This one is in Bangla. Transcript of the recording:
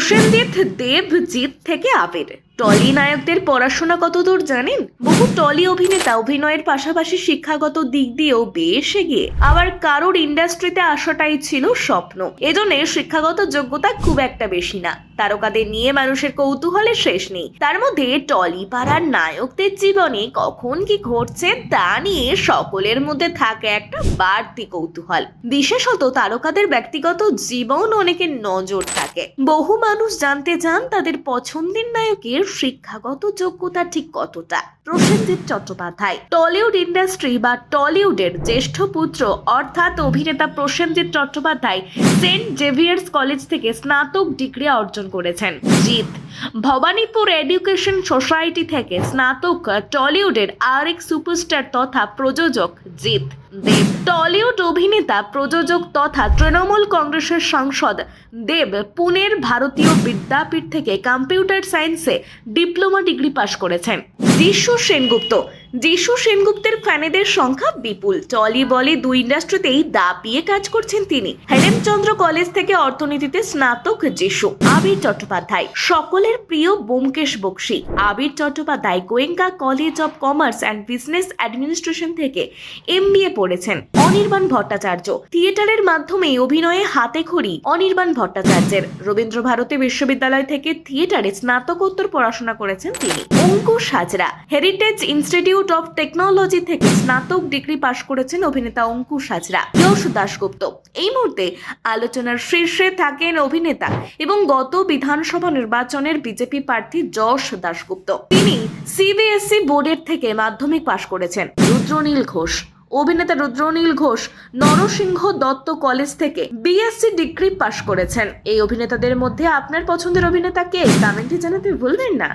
প্রসেনজিৎ দেব জিৎ থেকে আবির। টলি নায়কদের পড়াশোনা কতদূর জানেন? বহু টলি অভিনেতা অভিনয়ের পাশাপাশি শিক্ষাগত দিক দিয়েও বেশ এগিয়ে। আবার কারোর ইন্ডাস্ট্রিতে আসাটাই ছিল স্বপ্ন। এজন্য শিক্ষাগত যোগ্যতা খুব একটা বেশি না। তারকাদের নিয়ে মানুষের কৌতূহলের শেষ নেই। তার মধ্যে টলি পাড়ার নায়কদের জীবনে কখন কি ঘটছে তা নিয়ে সকলের মধ্যে থাকে একটা বাড়তি কৌতূহল। বিশেষত তারকাদের ব্যক্তিগত জীবন অনেকের নজর থাকে। বহু মানুষ জানতে চান তাদের পছন্দের নায়কের শিক্ষাগত যোগ্যতা ঠিক কতটা? প্রসেনজিৎ চট্টোপাধ্যায়, টলিউড ইন্ডাস্ট্রি বা টলিউডের জ্যেষ্ঠ পুত্র অর্থাৎ অভিনেতা Prosenjit Chattopadhyay Saint Xavier's College থেকে স্নাতক ডিগ্রি অর্জন করেছেন। জিৎ ভবানীপুর এডুকেশন সোসাইটি থেকে স্নাতক টলিউডের আরেক সুপারস্টার তথা প্রযোজক জিৎ দেব। টলিউড অভিনেতা, প্রযোজক তথা তৃণমূল কংগ্রেসের সাংসদ দেব পুনের ভারতীয় বিদ্যাপীঠ থেকে কম্পিউটার সায়েন্সে ডিপ্লোমা ডিগ্রি পাশ করেছেন। বিশ্ব সেনগুপ্ত যিশু সেনগুপ্তের ফ্যানেদের সংখ্যা বিপুল। টলি বলে দুই ইন্ডাস্ট্রিতেই দাপিয়ে কাজ করছেন তিনি। হেরেমচন্দ্র কলেজ থেকে অর্থনীতিতে স্নাতক যিশু। আবির চট্টোপাধ্যায়, সকলের প্রিয় Byomkesh Bakshi. Abir Chattopadhyay Goenka College of Commerce and Business Administration থেকে এমবিএ পড়েছেন অনির্বাণ ভট্টাচার্য। থিয়েটারের মাধ্যমে অভিনয়ে হাতে খড়ি অনির্বাণ ভট্টাচার্যের। রবীন্দ্র ভারতী বিশ্ববিদ্যালয় থেকে থিয়েটারে স্নাতকোত্তর পড়াশোনা করেছেন তিনি। Ankush Hazra Heritage Institute of Technology থেকে স্নাতক ডিগ্রি পাশ করেছেন অভিনেতা অঙ্কুশ হাজরা যশ দাশগুপ্ত। এই মুহূর্তে আলোচনার শীর্ষে থাকেন অভিনেতা এবং গত বিধানসভা নির্বাচনের বিজেপি প্রার্থী যশ দাশগুপ্ত। তিনি সিবিএসই বোর্ডের থেকে মাধ্যমিক পাশ করেছেন। রুদ্রনীল ঘোষ। অভিনেতা রুদ্রনীল ঘোষ নরসিংহ দত্ত কলেজ থেকে বিএসসি ডিগ্রি পাশ করেছেন। এই অভিনেতাদের মধ্যে আপনার পছন্দের অভিনেতা কে? কমেন্টে জানাতে ভুলবেন না।